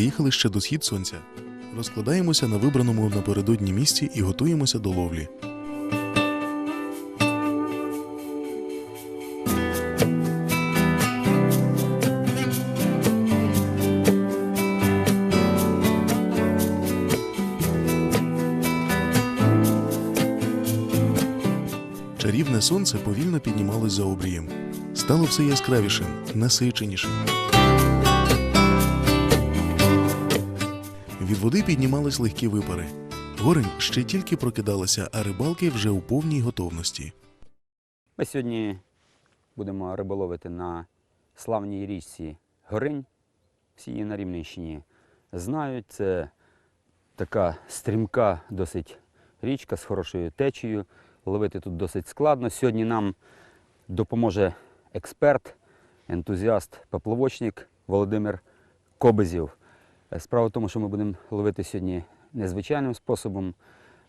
Приїхали ще до схід сонця. Розкладаємося на вибраному напередодні місці і готуємося до ловлі. Чарівне сонце повільно піднімалось за обрієм. Стало все яскравішим, насиченішим. Від води піднімались легкі випари. Горень ще тільки прокидалася, а рибалки вже у повній готовності. Ми сьогодні будемо риболовити на славній річці Горинь. Всі її на Рівненщині знають. Це така стрімка досить річка з хорошою течією. Ловити тут досить складно. Сьогодні нам допоможе експерт, ентузіаст, поплавочник Володимир Кобизів. Е, Справа в тому, що ми будемо ловити сьогодні незвичайним способом,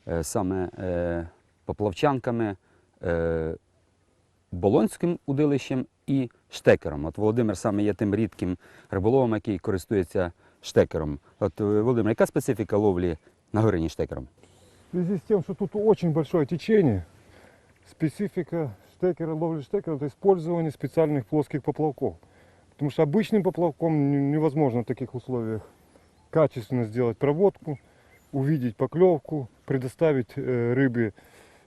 е, саме е, поплавчанками, е, болонським удилищем і штекером. От Володимир саме є тим рідким риболовом, який користується штекером. От е, Володимир, яка специфіка ловлі на горині штекером? В связи с тем, что тут очень большое течение, специфика штекера, ловли штекера, это использование специальных плоских поплавков. Потому что обычным поплавком не- невозможно в таких условиях качественно сделать проводку, увидеть поклевку, предоставить э, рыбе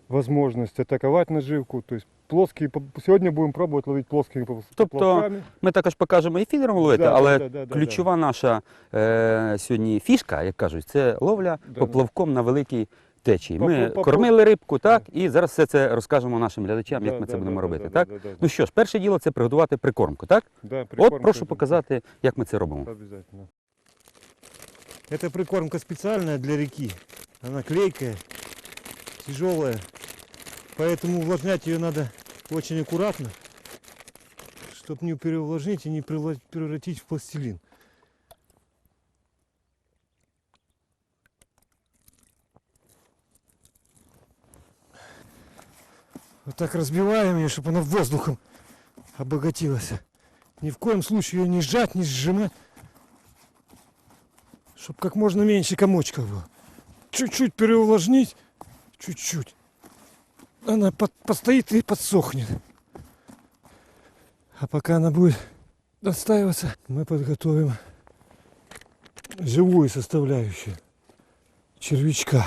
возможность атаковать наживку. То есть плоские, поп- сегодня будем пробовать ловить плоскими поп- Тобто поплавками. Ми також покажемо і фідером ловити, Да, да, але да, да, да, ключова наша е, сьогодні фішка, як кажуть, це ловля Да. поплавком на великій течії. Ми Поплав- поплав- кормили рибку, так, і зараз все це розкажемо нашим глядачам, як Да, ми це да, будемо да, робити. да, так? да, да, да. Ну що ж, перше діло це приготувати прикормку, так? Да, От прикормка прошу это- показати, як ми це робимо. Это прикормка специальная для реки. Она клейкая, тяжелая. Поэтому увлажнять ее надо очень аккуратно, чтобы не переувлажнить и не превратить в пластилин. Вот так разбиваем ее, чтобы она воздухом обогатилась. Ни в коем случае ее не сжать, не сжимать. Чтобы как можно меньше комочков было. Чуть-чуть переувлажнить. Чуть-чуть. Она под- постоит и подсохнет. А пока она будет достаиваться, мы подготовим живую составляющую червячка.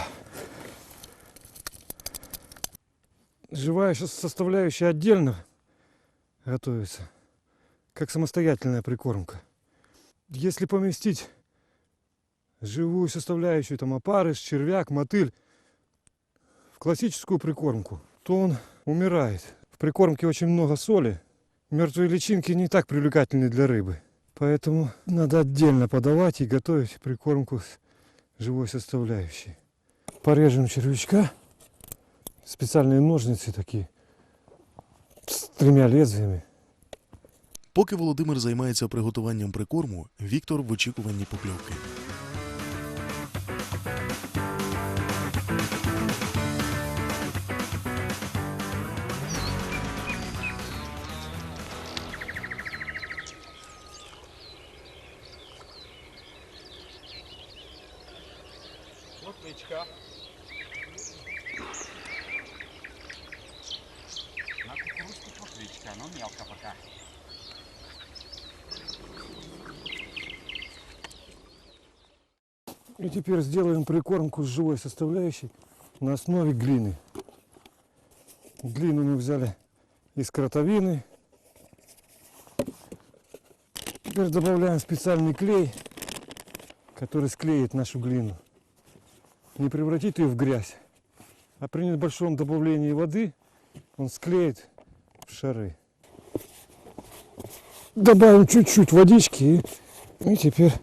Живая составляющая отдельно готовится, как самостоятельная прикормка. Если поместить живую составляющую, там опарыш, червяк, мотыль, в классическую прикормку, то он умирает. В прикормке очень много соли. Мертвые личинки не так привлекательны для рыбы. Поэтому надо отдельно подавать и готовить прикормку с живой составляющей. Порежем червячка. Специальные ножницы такие. С тремя лезвиями. Поки Володимир займається приготуванням прикорму, Віктор в очікуванні покльовки. Покличка. На кукурузку покличка, но мелко пока. И теперь сделаем прикормку с живой составляющей на основе глины. Глину мы взяли из кротовины. Теперь добавляем специальный клей, который склеит нашу глину. Не превратит ее в грязь, а при небольшом добавлении воды он склеит в шары. Добавим чуть-чуть водички и, и теперь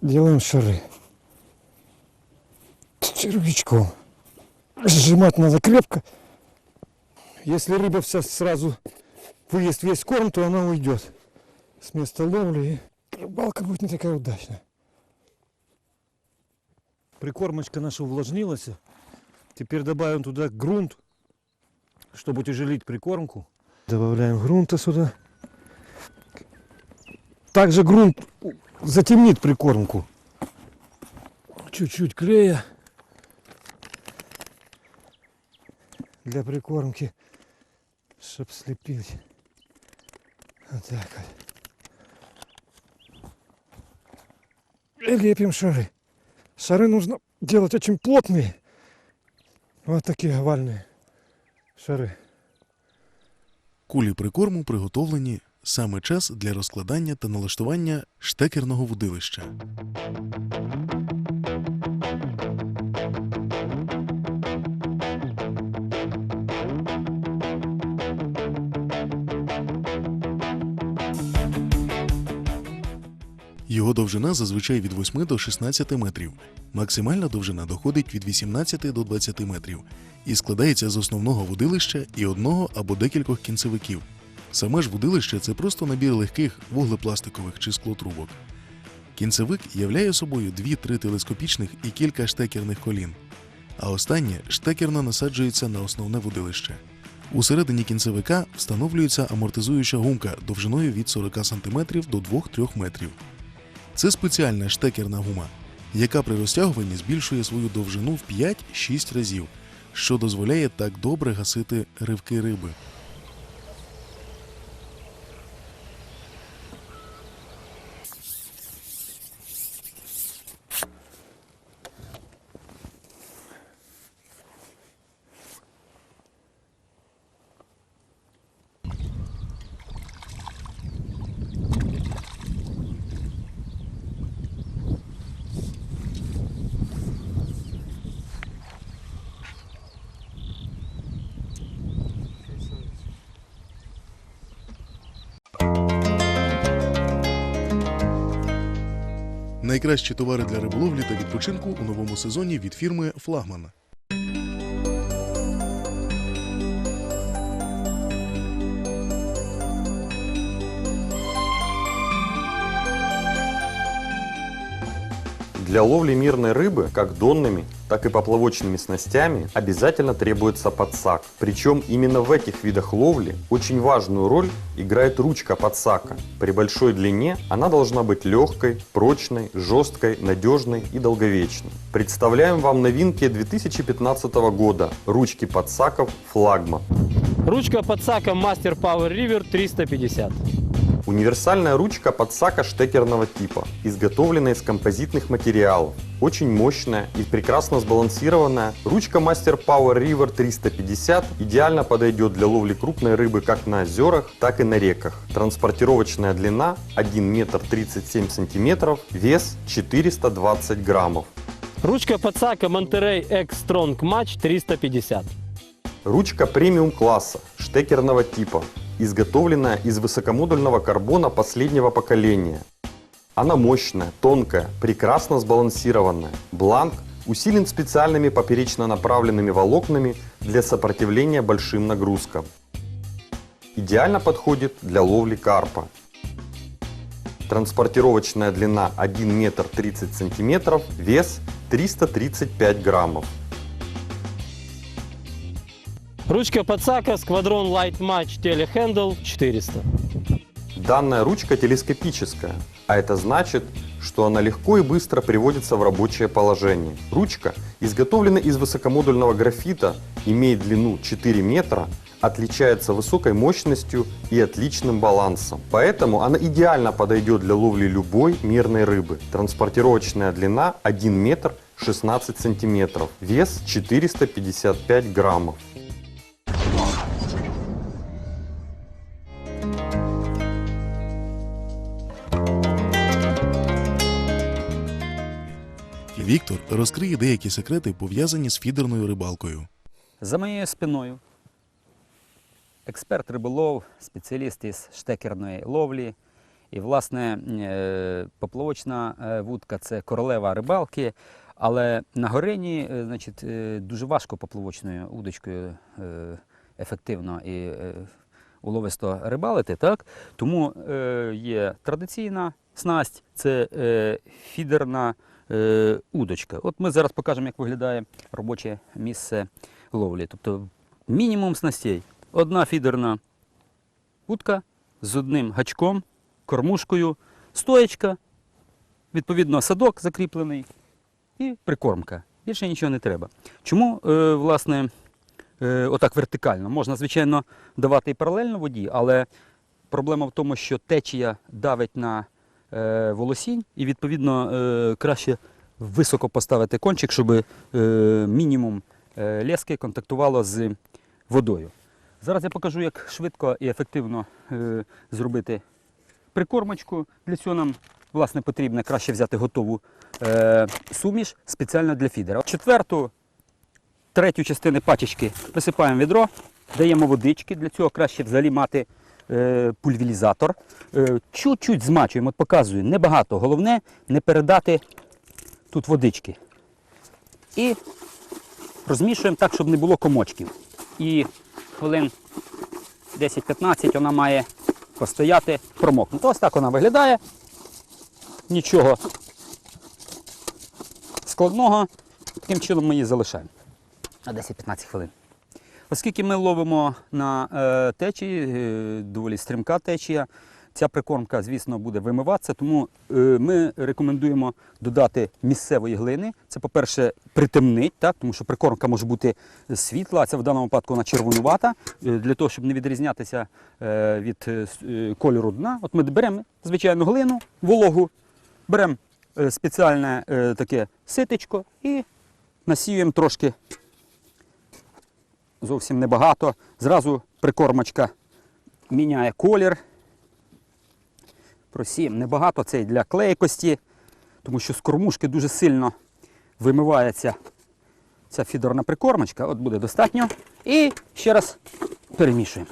делаем шары. Червячком. Сжимать надо крепко. Если рыба вся сразу выест весь корм, то она уйдет с места ловли и рыбалка будет не такая удачная. Прикормочка наша увлажнилась. Теперь добавим туда грунт, чтобы утяжелить прикормку. Добавляем грунта сюда. Также грунт затемнит прикормку. Чуть-чуть клея для прикормки, чтоб слепить. Вот так вот. И лепим шары. Шары нужно делать очень плотные. Вот такие овальные шары. Кулі прикорму приготовлені саме час для розкладання та налаштування штекерного вудилища. Його довжина зазвичай від 8 до 16 метрів. Максимальна довжина доходить від 18 до 20 метрів і складається з основного вудилища і одного або декількох кінцевиків. Саме ж вудилище це просто набір легких вуглепластикових чи склотрубок. Кінцевик являє собою дві-три телескопічних і кілька штекерних колін, а останнє штекерно насаджується на основне вудилище. У середині кінцевика встановлюється амортизуюча гумка довжиною від 40 см до 2-3 метрів. Це спеціальна штекерна гума, яка при розтягуванні збільшує свою довжину в 5-6 разів, що дозволяє так добре гасити ривки риби. Найкращі товари для риболовлі та відпочинку у новому сезоні від фірми Флагман. Для ловли мирной рыбы, как донными, так и поплавочными снастями, обязательно требуется подсак. Причем именно в этих видах ловли очень важную роль играет ручка подсака. При большой длине она должна быть легкой, прочной, жесткой, надежной и долговечной. Представляем вам новинки 2015 года ручки подсаков флагман. Ручка подсака Master Power River 350. Универсальная ручка подсака штекерного типа, изготовленная из композитных материалов. Очень мощная и прекрасно сбалансированная, ручка Master Power River 350 идеально подойдет для ловли крупной рыбы как на озерах, так и на реках. Транспортировочная длина 1 метр 37 сантиметров, вес 420 граммов. Ручка подсака Monterey X Strong Match 350. Ручка премиум класса, штекерного типа, изготовленная из высокомодульного карбона последнего поколения. Она мощная, тонкая, прекрасно сбалансированная. Бланк усилен специальными поперечно направленными волокнами для сопротивления большим нагрузкам. Идеально подходит для ловли карпа. Транспортировочная длина 1 метр 30 сантиметров, вес 335 граммов. Ручка подсака Squadron Light Match Telehandle 400. Данная ручка телескопическая, а это значит, что она легко и быстро приводится в рабочее положение. Ручка изготовлена из высокомодульного графита, имеет длину 4 метра, отличается высокой мощностью и отличным балансом. Поэтому она идеально подойдет для ловли любой мирной рыбы. Транспортировочная длина 1 метр 16 сантиметров, вес 455 граммов. Віктор розкриє деякі секрети, пов'язані з фідерною рибалкою. За моєю спиною експерт риболов, спеціаліст із штекерної ловлі. І, власне, е, поплавочна е, вудка це королева рибалки. Але на горині е, значить, дуже важко поплавочною удочкою ефективно і уловисто рибалити. Так? Тому є традиційна снасть це фідерна е, удочка. От ми зараз покажемо, як виглядає робоче місце ловлі. Тобто мінімум снастей. Одна фідерна вудка з одним гачком, кормушкою, стоячка відповідно, садок закріплений і прикормка. Більше нічого не треба. Чому, е, власне, е, отак вертикально? Можна, звичайно, давати і паралельно воді, але проблема в тому, що течія давить на волосінь, і, відповідно, е, краще високо поставити кончик, щоб е, мінімум е, лески контактувало з водою. Зараз я покажу, як швидко і ефективно е, зробити прикормочку. Для цього нам власне, потрібно краще взяти готову е, суміш спеціально для фідера. Четверту, третю частину пачечки висипаємо в відро, даємо водички. Для цього краще взагалі мати е, пульверізатор. Е, чуть-чуть змачуємо, показую, небагато. Головне не передати тут водички. І розмішуємо так, щоб не було комочків. І хвилин 10-15 вона має постояти, промокнути. Ось так вона виглядає. Нічого складного. Таким чином ми її залишаємо на 10-15 хвилин. Оскільки ми ловимо на е, течії, е, доволі стрімка течія, ця прикормка, звісно, буде вимиватися, тому е, ми рекомендуємо додати місцевої глини. Це, по-перше, притемнить, так, тому що прикормка може бути світла, а це в даному випадку вона червонувата. Для того, щоб не відрізнятися від кольору дна, от ми беремо звичайну глину, вологу, беремо спеціальне таке ситечко і насіюємо трошки зовсім небагато. Зразу прикормочка міняє колір. Просіємо небагато, це і для клейкості, тому що з кормушки дуже сильно вимивається ця фідерна прикормочка. От буде достатньо. І ще раз перемішуємо.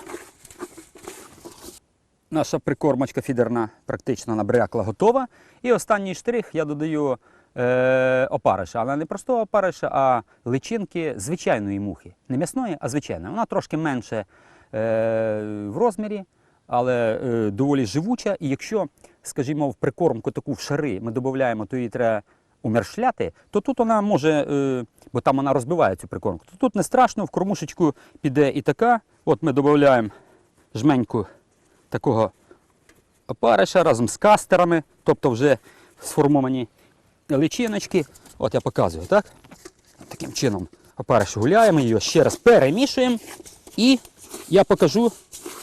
Наша прикормочка фідерна практично набрякла готова. І останній штрих я додаю е, опариша, але не простого опариша, а личинки звичайної мухи. Не м'ясної, а звичайної. Вона трошки менше е, в розмірі, але е, доволі живуча. І якщо, скажімо, в прикормку таку в шари ми додаємо, то її треба умершляти, то тут вона може, бо там вона розбиває цю прикормку, то тут не страшно, в кормушечку піде і така. От ми додаємо жменьку такого опариша разом з кастерами, тобто вже сформовані личиночки. От я показую, так? Таким чином опариш гуляємо, її ще раз перемішуємо. І я покажу,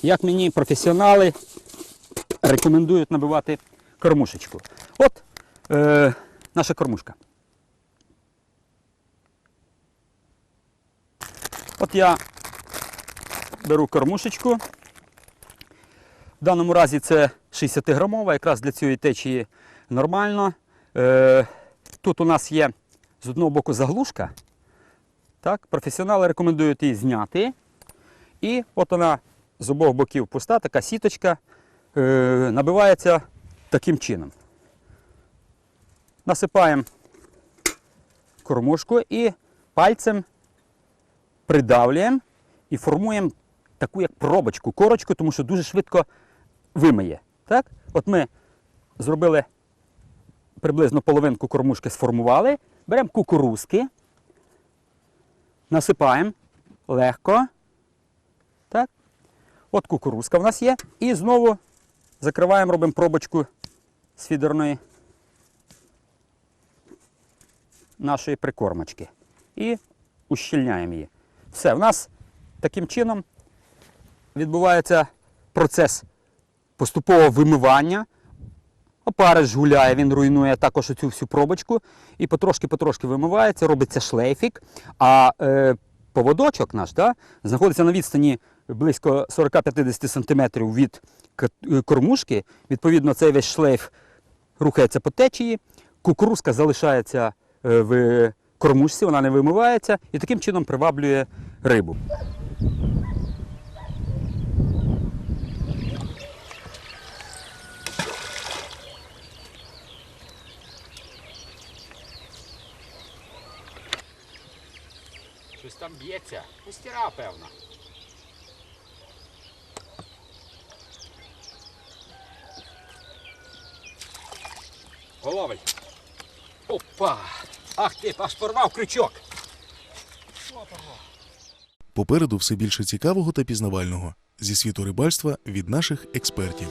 як мені професіонали рекомендують набивати кормушечку. От е, наша кормушка. От я беру кормушечку. В даному разі це 60-грамова, якраз для цієї течії нормально. Е, тут у нас є з одного боку заглушка. Так, професіонали рекомендують її зняти. І от вона з обох боків пуста, така сіточка е, набивається таким чином. Насипаємо кормушку і пальцем придавлюємо і формуємо таку як пробочку, корочку, тому що дуже швидко вимиє. Так? От ми зробили приблизно половинку кормушки сформували, беремо кукурузки, насипаємо легко. Так? От кукурузка в нас є. І знову закриваємо, робимо пробочку з фідерної нашої прикормочки. І ущільняємо її. Все, в нас таким чином відбувається процес поступового вимивання. Опариш гуляє, він руйнує також оцю всю пробочку і потрошки-потрошки вимивається, робиться шлейфік. А е, поводочок наш да, знаходиться на відстані близько 40-50 см від е, кормушки. Відповідно, цей весь шлейф рухається по течії, кукурузка залишається е, в кормушці, вона не вимивається і таким чином приваблює рибу. Щось там б'ється. Пустіра, певно. Головить. Опа! Ах ти, аж порвав крючок. Попереду все більше цікавого та пізнавального зі світу рибальства від наших експертів.